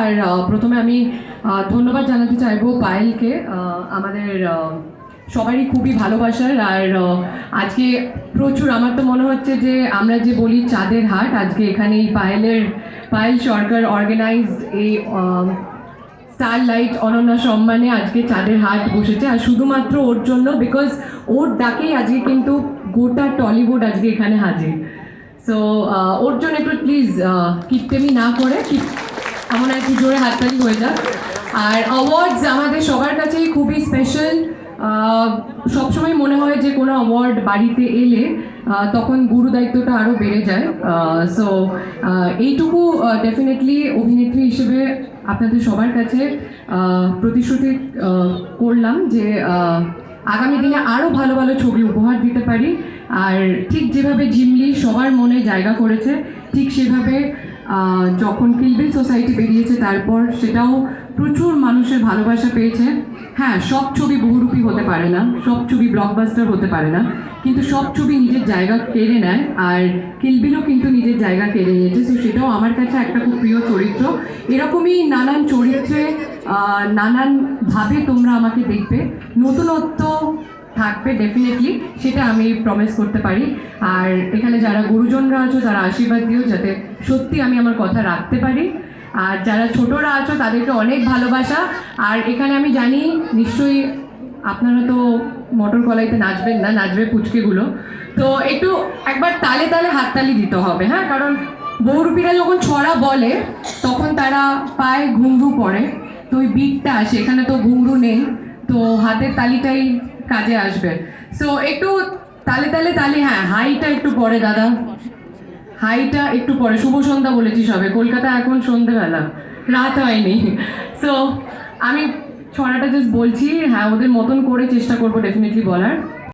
আর প্রথমে আমি ধন্যবাদ জানাতে চাইব পায়েলকে। আমাদের সবারই খুবই ভালোবাসার, আর আজকে প্রচুর, আমার তো মনে হচ্ছে যে আমরা যে বলি চাঁদের হাট, আজকে এখানে এই পায়েলের, পায়েল সরকার অর্গানাইজড এই স্টার লাইট অনন্যা সম্মানে আজকে চাঁদের হাট বসেছে। আর শুধুমাত্র ওর জন্য বিকজ ওর ডাকেই আজকে কিন্তু গোটা টলিউড আজকে এখানে হাজির। সো ওর জন্য একটু প্লিজ কিপটেমি না করে এমন একটু জোরে হাততালি হয়ে যাক। আর অ্যাওয়ার্ডস আমাদের সবার কাছেই খুবই স্পেশাল সবসময় মনে হয় যে কোনো অ্যাওয়ার্ড বাড়িতে এলে তখন গুরু দায়িত্বটা আরও বেড়ে যায়। সো এইটুকু ডেফিনেটলি অভিনেত্রী হিসেবে আপনাদের সবার কাছে প্রতিশ্রুতি করলাম যে আগামী দিনে আরও ভালো ভালো ছবি উপহার দিতে পারি। আর ঠিক যেভাবে জিমলি সবার মনে জায়গা করেছে, ঠিক সেভাবে যখন কিলবিল সোসাইটি বেরিয়েছে, তারপর সেটাও প্রচুর মানুষের ভালোবাসা পেয়েছে। হ্যাঁ সব ছবি বহুরূপী হতে পারে না, সব ছবি ব্লকবাস্টার হতে পারে না, কিন্তু সব ছবি নিজের জায়গা কেড়ে নেয়, আর কিলবিলও কিন্তু নিজের জায়গা কেড়ে নিয়েছে তো সেটাও আমার কাছে একটা খুব প্রিয় চরিত্র। এরকমই নানান চরিত্রে নানানভাবে তোমরা আমাকে দেখবে। নতুনত্ব থাকবে ডেফিনেটলি সেটা আমি প্রমিস করতে পারি। আর এখানে যারা গুরুজনরা আছো, তারা আশীর্বাদ দিও, যাতে সত্যি আমি আমার কথা রাখতে পারি। আর যারা ছোটরা আছো, তাদেরকে অনেক ভালোবাসা। আর এখানে আমি জানি, নিশ্চয়ই আপনারা তো মটর কলাইতে নাচবেন না, নাচবে পুচকেগুলো। তো একটু একবার তালে তালে হাততালি দিতে হবে হ্যাঁ? কারণ বহুরূপীরা যখন ছড়া বলে, তখন তারা পায়ে ঘুংরু পড়ে। তো ওই বিটটা আসে, এখানে তো ঘুংরু নেই। তো হাতের তালিটাই কাজে আসবে। সো একটু তালে তালে তালে হ্যাঁ হাইটা একটু পরে, দাদা। হাইটা একটু পরে। শুভ সন্ধ্যা বলেছি সবে। কলকাতা এখন সন্ধ্যেবেলা রাত হয়নি। সো আমি ছড়াটা জাস্ট বলছি হ্যাঁ ওদের মতন করে চেষ্টা করব ডেফিনেটলি বলার।